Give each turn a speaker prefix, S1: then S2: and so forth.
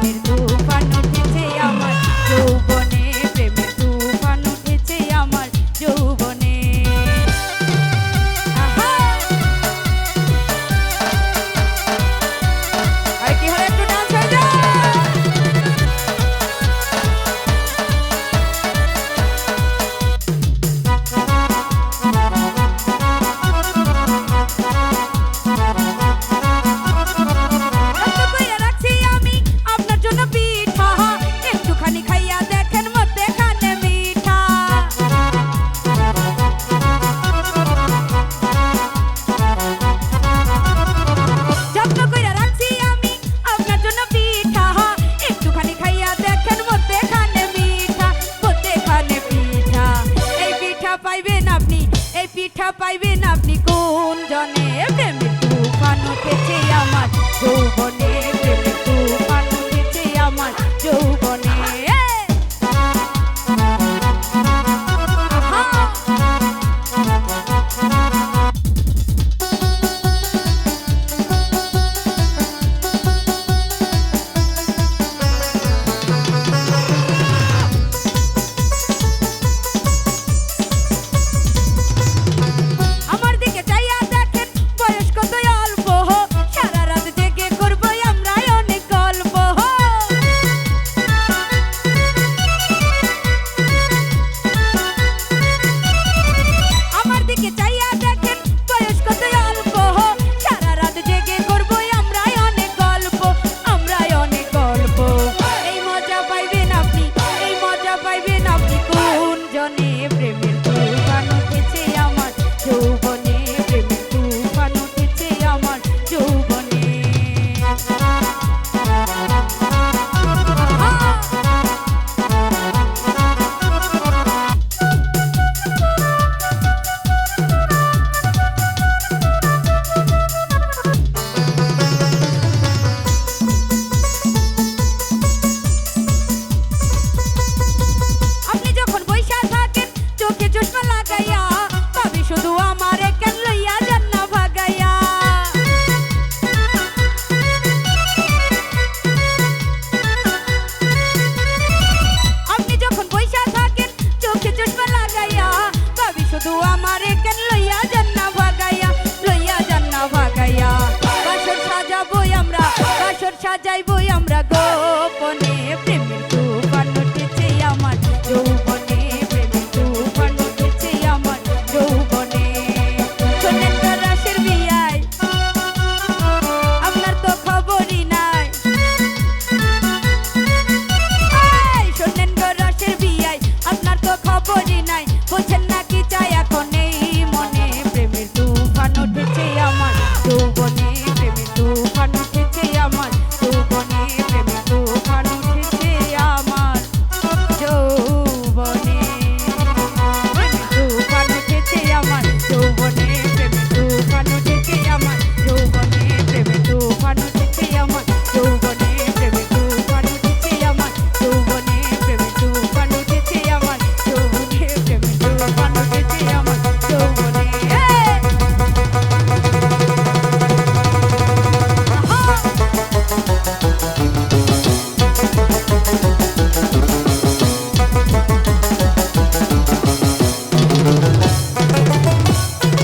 S1: perdoa. পাইবেন আপনি কোন সাজাইব আমরা গোপনে প্রেমের আমার। যৌবনে প্রেমের আমার। যৌবনে আপনার তো খবরই নাই। শোনেন তো রাশের আপনার তো খবরই নাই। বোঝেন না কি চাই এখন এই মনে প্রেমের তুফান আমার। যৌবনে